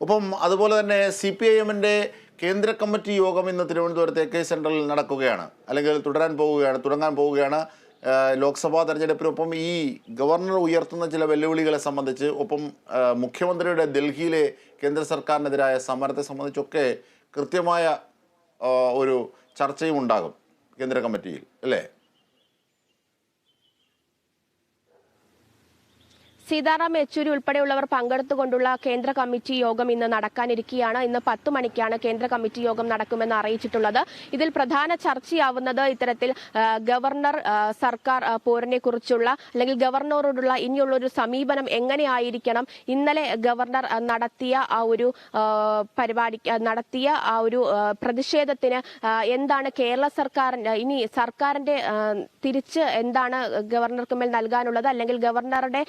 ഒപ്പം അതുപോലെ തന്നെ സി പി ഐ എമ്മിന്റെ കേന്ദ്ര കമ്മിറ്റി യോഗം ഇന്ന് തിരുവനന്തപുരത്ത് എ കെ സെൻട്രലിൽ നടക്കുകയാണ്. അല്ലെങ്കിൽ തുടരാൻ പോവുകയാണ് തുടങ്ങാൻ പോവുകയാണ് ലോക്സഭാ തെരഞ്ഞെടുപ്പിനൊപ്പം ഈ ഗവർണർ ഉയർത്തുന്ന ചില വെല്ലുവിളികളെ സംബന്ധിച്ച് ഒപ്പം മുഖ്യമന്ത്രിയുടെ ഡൽഹിയിലെ കേന്ദ്ര സർക്കാരിനെതിരായ സമരത്തെ സംബന്ധിച്ചൊക്കെ കൃത്യമായ ഒരു ചർച്ചയും ഉണ്ടാകും കേന്ദ്ര കമ്മിറ്റിയിൽ അല്ലേ? സീതാറാം യെച്ചൂരി ഉൾപ്പെടെയുള്ളവർ പങ്കെടുത്തുകൊണ്ടുള്ള കേന്ദ്ര കമ്മിറ്റി യോഗം ഇന്ന് നടക്കാനിരിക്കുകയാണ്. ഇന്ന് പത്ത് മണിക്കാണ് കേന്ദ്ര കമ്മിറ്റി യോഗം നടക്കുമെന്ന് അറിയിച്ചിട്ടുള്ളത്. ഇതിൽ പ്രധാന ചർച്ചയാവുന്നത് ഇത്തരത്തിൽ ഗവർണർ സർക്കാർ പോരിനെ കുറിച്ചുള്ള അല്ലെങ്കിൽ ഗവർണറോടുള്ള ഇനിയുള്ളൊരു സമീപനം എങ്ങനെയായിരിക്കണം? ഇന്നലെ ഗവർണർ നടത്തിയ ആ ഒരു പരിപാടി നടത്തിയ ആ ഒരു പ്രതിഷേധത്തിന് എന്താണ് കേരള സർക്കാരിന്റെ ഇനി സർക്കാരിന്റെ തിരിച്ച് എന്താണ് ഗവർണർക്ക് മേൽ നൽകാനുള്ളത്? അല്ലെങ്കിൽ ഗവർണറുടെ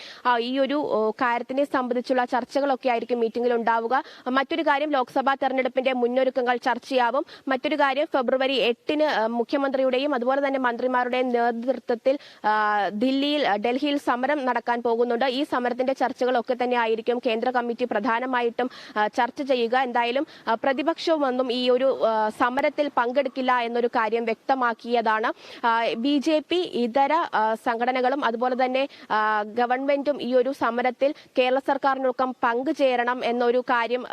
ഈ ഒരു കാര്യത്തിനെ സംബന്ധിച്ചുള്ള ചർച്ചകളൊക്കെ ആയിരിക്കും മീറ്റിംഗിൽ ഉണ്ടാവുക. മറ്റൊരു കാര്യം ലോക്സഭാ തെരഞ്ഞെടുപ്പിന്റെ മുന്നൊരുക്കങ്ങൾ ചർച്ചയാവും മറ്റൊരു കാര്യം ഫെബ്രുവരി എട്ടിന് മുഖ്യമന്ത്രിയുടെയും അതുപോലെ തന്നെ മന്ത്രിമാരുടെയും നേതൃത്വത്തിൽ ദില്ലിയിൽ ഡൽഹിയിൽ സമരം നടക്കാൻ പോകുന്നുണ്ട്. ഈ സമരത്തിന്റെ ചർച്ചകളൊക്കെ തന്നെ ആയിരിക്കും കേന്ദ്ര കമ്മിറ്റി പ്രധാനമായിട്ടും ചർച്ച ചെയ്യുക. എന്തായാലും പ്രതിപക്ഷവും പ്രതിപക്ഷവുമൊന്നും ഈ ഒരു സമരത്തിൽ പങ്കെടുക്കില്ല എന്നൊരു കാര്യം വ്യക്തമാക്കിയതാണ്. ബി ഇതര സംഘടനകളും അതുപോലെ തന്നെ ഗവൺമെന്റും ഈ ഒരു സമരത്തിൽ കേരള സർക്കാരിനൊപ്പം പങ്കുചേരണം എന്നൊരു കാര്യം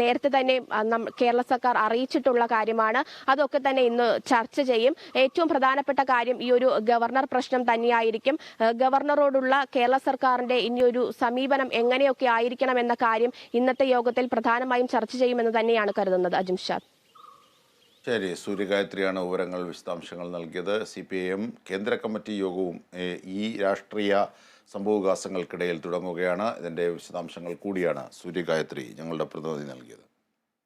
നേരത്തെ തന്നെ കേരള സർക്കാർ അറിയിച്ചിട്ടുള്ള കാര്യമാണ്. അതൊക്കെ തന്നെ ഇന്ന് ചർച്ച ചെയ്യും. ഏറ്റവും പ്രധാനപ്പെട്ട കാര്യം ഈ ഒരു ഗവർണർ പ്രശ്നം തന്നെയായിരിക്കും. ഗവർണറോടുള്ള കേരള സർക്കാരിന്റെ ഇനിയൊരു സമീപനം എങ്ങനെയൊക്കെ ആയിരിക്കണം എന്ന കാര്യം ഇന്നത്തെ യോഗത്തിൽ പ്രധാനമായും ചർച്ച ചെയ്യുമെന്ന് തന്നെയാണ് കരുതുന്നത്. അജിംഷാദ് ശരി സൂര്യഗായത്രിയാണ് വിവരങ്ങൾ വിശദാംശങ്ങൾ നൽകിയത്. സി പി ഐ എം കേന്ദ്ര കമ്മിറ്റി യോഗവും ഈ രാഷ്ട്രീയ സംഭവവികാസങ്ങൾക്കിടയിൽ തുടങ്ങുകയാണ്. ഇതിന്റെ വിശദാംശങ്ങൾ കൂടിയാണ് സൂര്യഗായത്രി ഞങ്ങളുടെ പ്രതിനിധി നൽകിയത്.